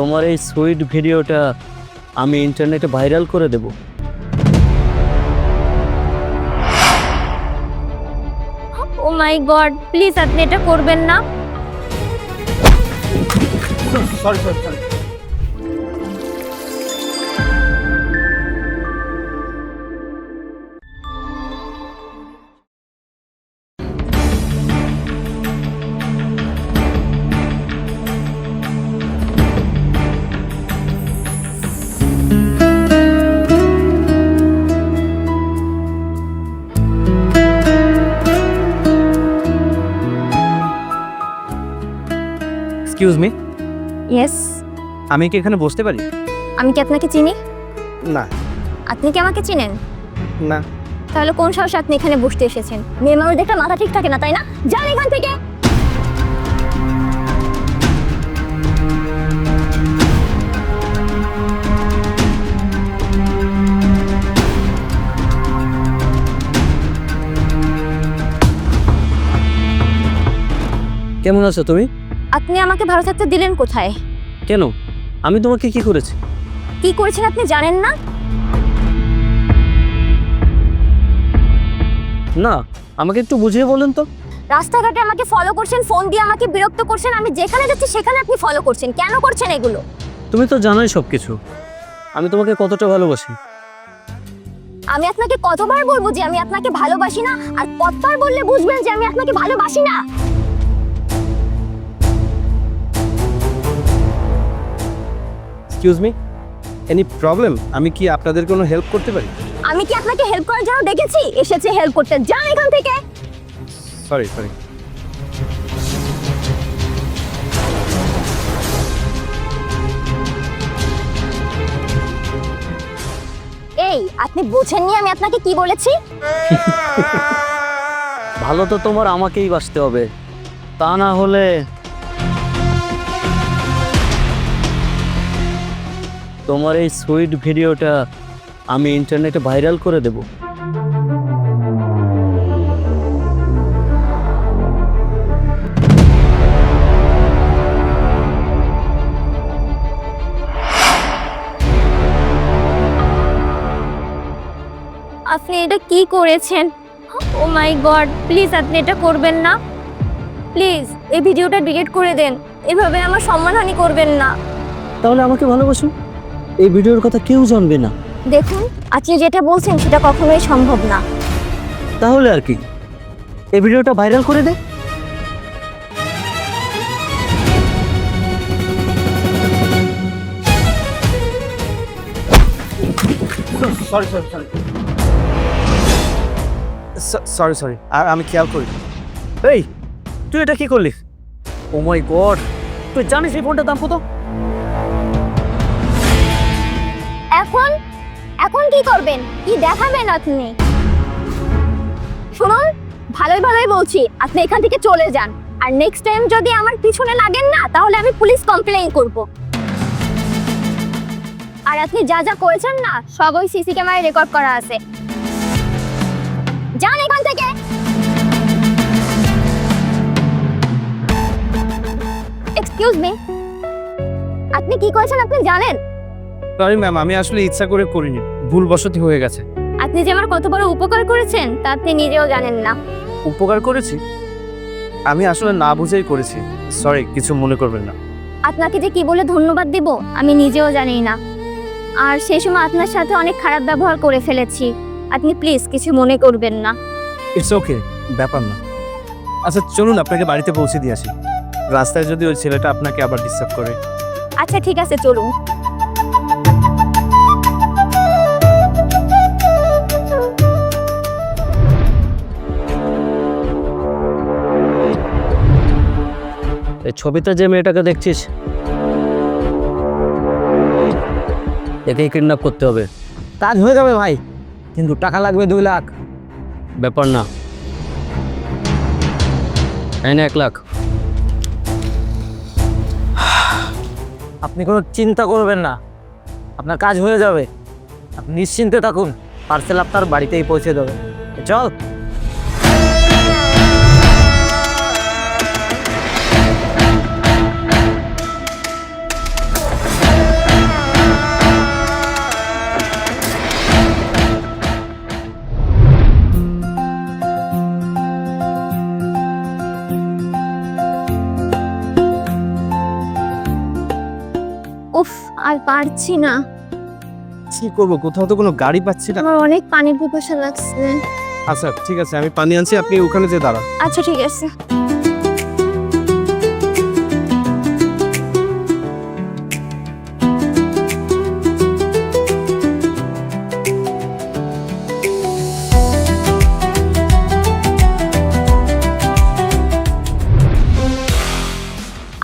তোমার এই সুইট ভিডিওটা আমি ইন্টারনেটে ভাইরাল করে দেব। ও মাই গড প্লিজ আপনি এটা করবেন না। Sorry sorry sorry excuse me yes আমি কি এখানে বসতে পারি? আমি কি আপনাকে চিনি? না। আপনি কি আমাকে চিনেন? না। তাহলে কোন সাহসে আপনি এখানে বসতে এসেছেন? মেয়ে মানুষ দেখলে মাথা ঠিক থাকে না তাই না? যান এখান থেকে! কেমন আছো তুমি? আপনি আমাকে ভালো থাকতে দিলেন কোথায়? কেন? আমি তোমাকে কি করেছি? কি করেছেন আপনি জানেন না? না আমাকে একটু বুঝিয়ে বলেন তো। রাস্তাঘাটে আমাকে ফলো করছেন ফোন দিয়ে আমাকে বিরক্ত করছেন আমি যেখানে যাচ্ছি সেখানে আপনি ফলো করছেন কেন করছেন এগুলো? তুমি তো জানোই সব কিছু আমি তোমাকে কতটা ভালোবাসি। আমি আপনাকে কতবার বলব যে আমি আপনাকে ভালোবাসি না আর কতবার বললে বুঝবেন যে আমি আপনাকে ভালোবাসি না? এক্সকিউজ মি এনি প্রবলেম আমি কি আপনাদের কোনো হেল্প করতে পারি? আমি কি আপনাকে হেল্প করার জন্য ডেকেছি? এসেছে হেল্প করতে। যান এখান থেকে। সরি সরি এই আপনি বোঝেননি আমি আপনাকে কি বলেছি? ভালো তো তোমার আমাকেই বাসতে হবে। তা না হলে তোমার এই সুইট ভিডিওটা আমি ইন্টারনেটে ভাইরাল করে দেব। আপনি এটা কি করেছেন? ও মাই গড প্লিজ আপনি এটা করবেন না। প্লিজ এই ভিডিওটা ডিলিট করে দেন। এভাবে আমার সম্মানহানি করবেন না। তাহলে আমাকে ভালোবাসো এই ভিডিওর কথা কেউ জানবে না। দেখুন আপনি যেটা বলছেন সেটা কখনোই সম্ভব না। তাহলে আর কি? এই ভিডিওটা ভাইরাল করে দে। Sorry sorry sorry sorry sorry আর আমি খেয়াল করি। এই তুই এটা কি করলি? ও মাই গড তুই জানিস এই ফোনটার দাম কত? কি করবেন? কি দেখাবেন আপনি? শুনুন, ভালোই ভালোই বলছি, আপনি এখান থেকে চলে যান। আর নেক্সট টাইম যদি আমার পিছনে লাগেন না, তাহলে আমি পুলিশ কমপ্লেইন করব। আর আপনি যা যা করেছেন না, সব সিসি ক্যামেরায় রেকর্ড করা আছে। যান এখান থেকে! এক্সকিউজ মি আপনি কি করেছেন আপনি জানেন? সরি ম্যাম আমি আসলে ইচ্ছা করে করিনি। ভুলবশতি হয়ে গেছে। আপনি যে আমার কত বড় উপকার করেছেন তা আপনি নিজেও জানেন না। উপকার করেছি? আমি আসলে না বুঝেই করেছি। সরি কিছু মনে করবেন না। আপনাকে যে কি বলে ধন্যবাদ দেব আমি নিজেও জানি না। আর সেই সময় আপনার সাথে অনেক খারাপ ব্যবহার করে ফেলেছি। আপনি প্লিজ কিছু মনে করবেন না। ইটস ওকে ব্যাপার না। আচ্ছা চলুন আপনাকে বাড়িতে পৌঁছে দিয়ে আসি। রাস্তায় যদি ওই ছেলেটা আপনাকে আবার ডিস্টার্ব করে। আচ্ছা ঠিক আছে চলুন। এই ছবিতে যে মেয়েটাকে দেখছিস একেই কিডন্যাপ করতে হবে। কাজ হয়ে যাবে ভাই কিন্তু টাকা লাগবে দুই লাখ। ব্যাপার না এক লাখ। আপনি কোনো চিন্তা করবেন না আপনার কাজ হয়ে যাবে। আপনি নিশ্চিন্তে থাকুন পার্সেল আপনার বাড়িতেই পৌঁছে দেবে। চল। আর পারছি না। কি করব? কোথাও তো কোনো গাড়ি পাচ্ছি না। আমার অনেক পানির পিপাসা লাগছে। আচ্ছা ঠিক আছে আমি পানি আনছি আপনি ওখানে যে দাঁড়ান। আচ্ছা ঠিক আছে।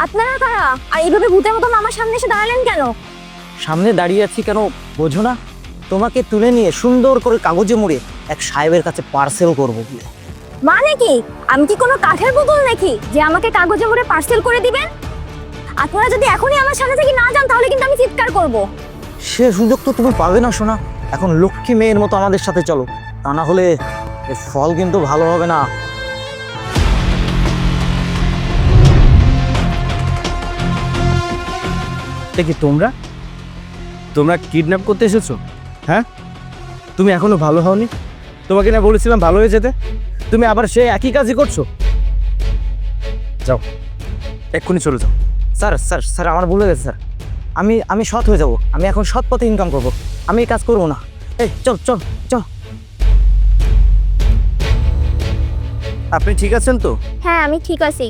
আপনারা কারা? আর এইভাবে ভূতের মতন আমার সামনে এসে দাঁড়ালেন কেন? সামনে দাঁড়িয়ে আছি কেন বোঝো না? তোমাকে তুলে নিয়ে সুন্দর করে কাগজে মুড়ে এক সাহেবের কাছে পার্সেল করব। মানে কি? আমি কি কোনো কাঠের পুতুল নাকি যে আমাকে কাগজে মুড়ে পার্সেল করে দিবেন? আপনারা যদি এখনই আমার সামনে থেকে না যান তাহলে কিন্তু আমি চিৎকার করব। সে সুযোগ তো তুমি পাবে না শোনা এখন লক্ষ্মী মেয়ের মতো আমাদের সাথে চলো। তা না হলে ফল কিন্তু ভালো হবে না। কি তোমরা? তোমরা কিডন্যাপ করতে এসেছ? হ্যাঁ? তুমি এখনও ভালো হওনি? তোমাকে না বলেছিলাম ভালো হয়ে যেতে? তুমি আবার সে একই কাজই করছ? যাও এক্ষুনি চলে যাও। স্যার স্যার স্যার আমার ভুলে গেছে স্যার। আমি আমি সৎ হয়ে যাব। আমি এখন সৎ পথে ইনকাম করব। আমি এই কাজ করব না। এই চল চল চল। আপনি ঠিক আছেন তো? হ্যাঁ আমি ঠিক আছি।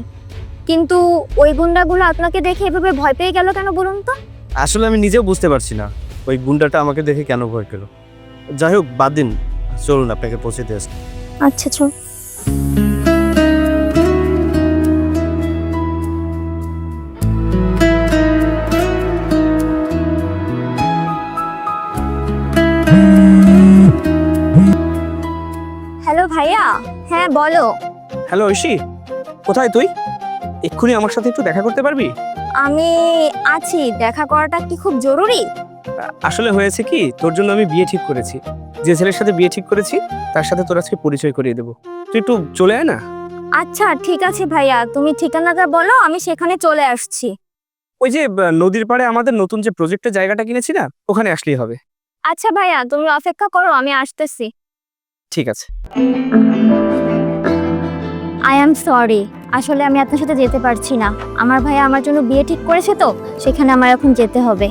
কিন্তু ওই গুন্ডাগুলো আপনাকে দেখে এভাবে ভয় পেয়ে গেল কেন বলুন তো? আসলে আমি নিজেও বুঝতে পারছি না ওই গুন্ডাটা আমাকে দেখে কেন ভয় পেল। যাই হোক বাদ দিন। চলুন আপনাকে পৌঁছে দিয়ে আসি আচ্ছা চল হ্যালো ভাইয়া হ্যাঁ বলো। হ্যালো ঐশী কোথায় তুই? এক্ষুনি আমার সাথে একটু দেখা করতে পারবি? আমি আছি দেখা করাটা কি খুব জরুরি? আসলে হয়েছে কি তোর জন্য আমি বিয়ে ঠিক করেছি। যে ছেলের সাথে বিয়ে ঠিক করেছি তার সাথে তোর আজকে পরিচয় করিয়ে দেবো। তুই একটু চলে আয় না? আচ্ছা ঠিক আছে ভাইয়া তুমি ঠিকানাটা বলো আমি সেখানে চলে আসছি। ওই যে নদীর পাড়ে আমাদের নতুন যে প্রজেক্টের জায়গাটা কিনেছি না ওখানে আসলেই হবে। আচ্ছা ভাইয়া তুমি অপেক্ষা করো আমি আসতেছি। ঠিক আছে। আই অ্যাম সরি আসলে আমি আপনার সাথে যেতে পারছি না। আমার ভাই আমার জন্য বিয়ে ঠিক করেছে তো সেখানে আমার এখন যেতে হবে।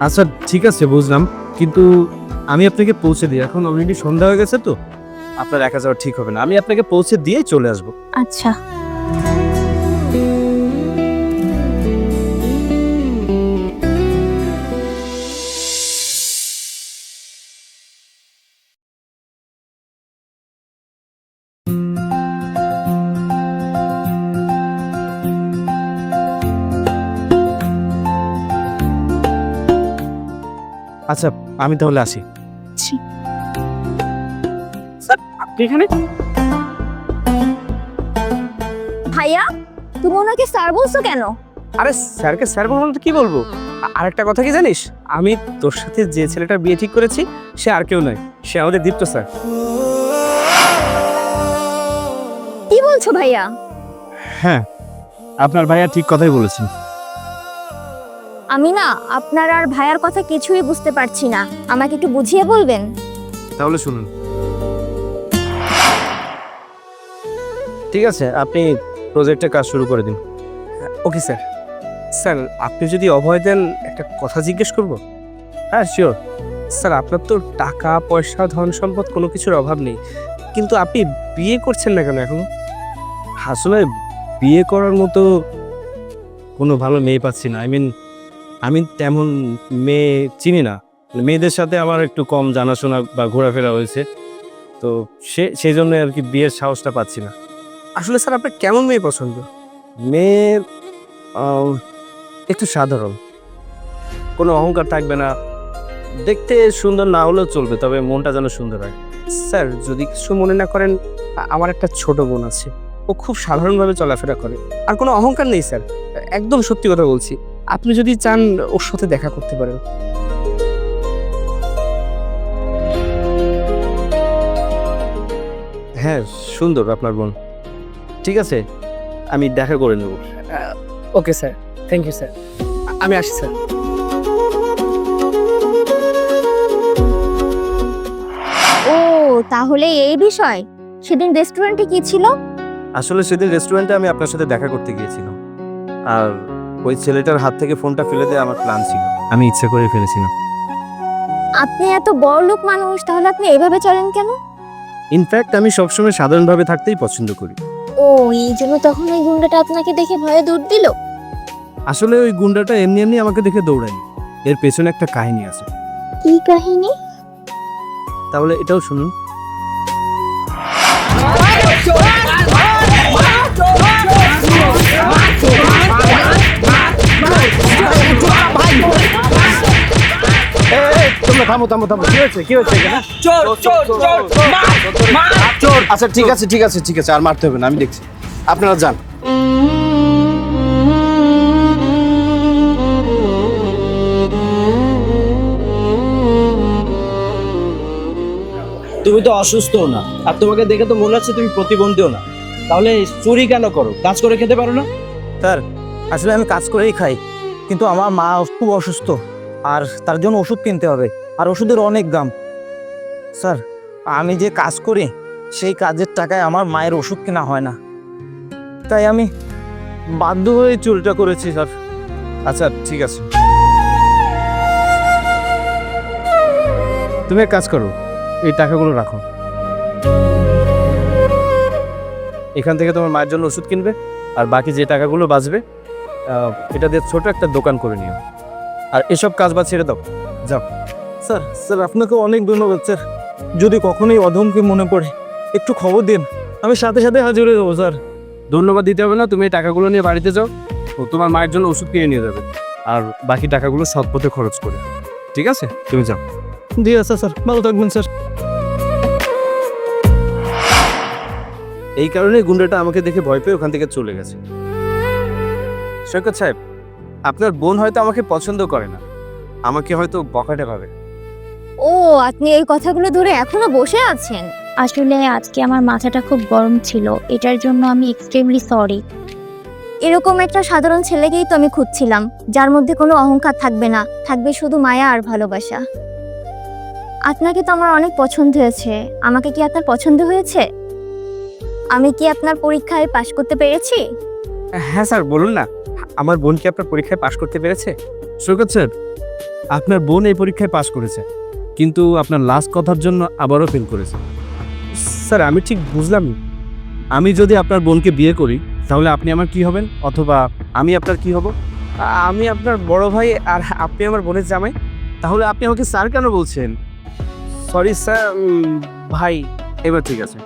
আচ্ছা ঠিক আছে বুঝলাম। কিন্তু আমি আপনাকে পৌঁছে দিই। এখন অলরেডি সন্ধ্যা হয়ে গেছে তো। আপনার একা যাওয়া ঠিক হবে না। আমি আপনাকে পৌঁছে দিয়ে চলে আসব। আচ্ছা। আচ্ছা আমি তাহলে আসি। আপনি এখানে? ভাইয়া তুমি ওনাকে স্যার বলছো কেন? আরে স্যারকে স্যার বলব না তো কি বলব? আ- আরেকটা কথা কি জানিস? আমি তোর সাথে যে ছেলেটার বিয়ে ঠিক করেছি সে আর কেউ নয়। সে আমাদের দীপ্ত স্যার। কি বলছো ভাইয়া? হ্যাঁ আপনার ভাইয়া ঠিক কথাই বলেছেন। আমি না আপনার আর ভাইয়ার কথা কিছুই বুঝতে পারছি না। আমাকে একটু বুঝিয়ে বলবেন? তাহলে শুনুন। ঠিক আছে আপনি প্রজেক্টের কাজ শুরু করে দিন। Okay sir. স্যার আপনি যদি অভয় দেন একটা কথা জিজ্ঞেস করব? হ্যাঁ শিওর স্যার আপনার তো টাকা পয়সা ধন সম্পদ কোনো কিছুর অভাব নেই। কিন্তু আপনি বিয়ে করছেন না কেন এখন? আসলে বিয়ে করার মতো কোনো ভালো মেয়ে পাচ্ছি না। আই মিন আমি তেমন মেয়ে চিনি না। মেয়েদের সাথে আমার একটু কম জানাশোনা বা ঘোরাফেরা হয়েছে। তো সে সেই জন্য আর কি বিয়ের সাহসটা পাচ্ছি না। আসলে স্যার আপনার কেমন মেয়ে পছন্দ? মেয়ে একটু সাধারণ। কোনো অহংকার থাকবে না। দেখতে সুন্দর না হলেও চলবে তবে মনটা যেন সুন্দর হয়। স্যার যদি কিছু মনে না করেন আমার একটা ছোট বোন আছে। ও খুব সাধারণভাবে চলাফেরা করে। আর কোনো অহংকার নেই স্যার। একদম সত্যি কথা বলছি। আপনি যদি চান ওর সাথে দেখা করতে পারেন। হ্যাঁ সুন্দর আপনার বোন। ঠিক আছে আমি দেখা করে নেব। Okay sir thank you sir. আমি আসি স্যার। ও তাহলে এই বিষয় সেদিন রেস্টুরেন্টে কি ছিল? আসলে সেদিন রেস্টুরেন্টে আমি আপনার সাথে দেখা করতে গিয়েছিলাম। আর ওই ছেলেটার হাত থেকে ফোনটা ফেলে দেওয়া আমার প্ল্যান ছিল। আমি ইচ্ছে করে ফেলেছিলাম। আপনি এত বড় লোক মানুষ তাহলে আপনি এভাবে চলেন কেন? ইনফ্যাক্ট আমি সবসময় সাধারণভাবে থাকতেই পছন্দ করি। ও এই জন্য তখন ওই গুন্ডাটা আপনাকে দেখে ভয়ে দৌড় দিল? আসলে ওই গুন্ডাটা এমনি এমনি আমাকে দেখে দৌড়ায়নি। এর পেছনে একটা কাহিনী আছে। কি কাহিনী? তাহলে এটাও শুনুন। তোমরা থামো থামো থামো কি হয়েছে কি আচ্ছা ঠিক আছে ঠিক আছে ঠিক আছে আর মারতে হবে না আমি দেখছি আপনারা যান তুমি তো অসুস্থও না। আর তোমাকে দেখে তো মনে হচ্ছে তুমি প্রতিবন্ধীও না। তাহলে চুরি কেন করো? কাজ করে খেতে পারো না? স্যার, আসলে আমি কাজ করেই খাই। কিন্তু আমার মা খুব অসুস্থ। আর তার জন্য ওষুধ কিনতে হবে। আর ওষুধের অনেক দাম। স্যার, আমি যে কাজ করি, সেই কাজের টাকায় আমার মায়ের ওষুধ কেনা হয় না। তাই আমি বাধ্য হয়ে চুরিটা করেছি, স্যার। আচ্ছা ঠিক আছে। তুমি এক কাজ করো, এই টাকাগুলো রাখো। এখান থেকে তোমার মায়ের জন্য ওষুধ কিনবে, আর বাকি যে টাকাগুলো বাঁচবে এটা দিয়ে ছোট একটা দোকান করে নিও। আর এসব কাজ বাজ ছেড়ে দাও। যাও। স্যার স্যার আপনাকে অনেক ধন্যবাদ স্যার। যদি কখনোই অধমকে মনে পড়ে একটু খবর দিন। আমি সাথে সাথে হাজির হয়ে যাব স্যার। ধন্যবাদ দিতে হবে না তুমি এই টাকাগুলো নিয়ে বাড়িতে যাও। ও তোমার মায়ের জন্য ওষুধ কিনে নিয়ে যাবে। আর বাকি টাকাগুলো সৎ পথে খরচ করে। ঠিক আছে? তুমি যাও। জি আচ্ছা স্যার। ভালো থাকবেন স্যার। এই কারণে গুন্ডাটা আমাকে দেখে ভয় পেয়ে ওখান থেকে চলে গেছে। সৈকত সাহেব আপনার বোন হয়তো আমাকে পছন্দ করে না। আমাকে হয়তো বকাটে ভাবে। ও আপনি এই কথাগুলো ধরে এখনও বসে আছেন? আসলে আজকে আমার মাথাটা খুব গরম ছিল। এটার জন্য আমি এক্সট্রিমলি সরি এরকম একটা সাধারণ ছেলেকেই তো আমি খুঁজছিলাম। যার মধ্যে কোনো অহংকার থাকবে না। থাকবে শুধু মায়া আর ভালোবাসা। আপনাকে তো আমার অনেক পছন্দ হয়েছে। আমাকে কি আপনার পছন্দ হয়েছে? আমি কি আপনার পরীক্ষায় পাশ করতে পেরেছি? হ্যাঁ স্যার বলুন না। আমার বোন কি আপনার পরীক্ষায় পাশ করতে পেরেছে? সৈকত স্যার আপনার বোন এই পরীক্ষায় পাশ করেছে কিন্তু আপনার লাস্ট কথার জন্য আবারও ফেল করেছে। স্যার আমি ঠিক বুঝলাম আমি যদি আপনার বোনকে বিয়ে করি তাহলে আপনি আমার কি হবেন? অথবা আমি আপনার কি হব? আমি আপনার বড় ভাই আর আপনি আমার বোনের জামাই। তাহলে আপনি আমাকে স্যার কেন বলছেন? সরি স্যার ভাই এবার ঠিক আছে।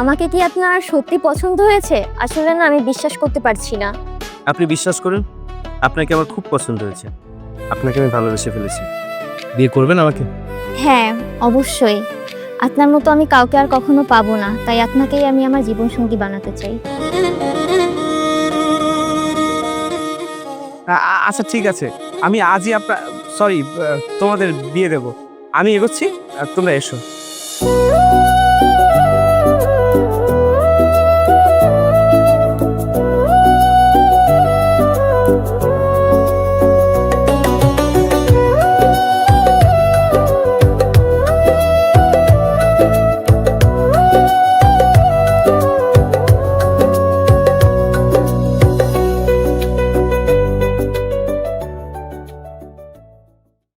আমাকে কি আপনার সত্যি পছন্দ হয়েছে? আসলে না আমি বিশ্বাস করতে পারছি না। আপনি বিশ্বাস করুন? আপনাকে আমার খুব পছন্দ হয়েছে। আপনাকে আমি ভালোবেসে ফেলেছি। বিয়ে করবেন আমাকে? হ্যাঁ অবশ্যই। আপনার মতো আমি কাউকে আর কখনো পাবো না তাই আপনাকেই আমি আমার জীবনসঙ্গী বানাতে চাই। আচ্ছা ঠিক আছে। আমি আজই আপনার সরি তোমাদের বিয়ে দেব। আমি এগোচ্ছি আর তোমরা এসো।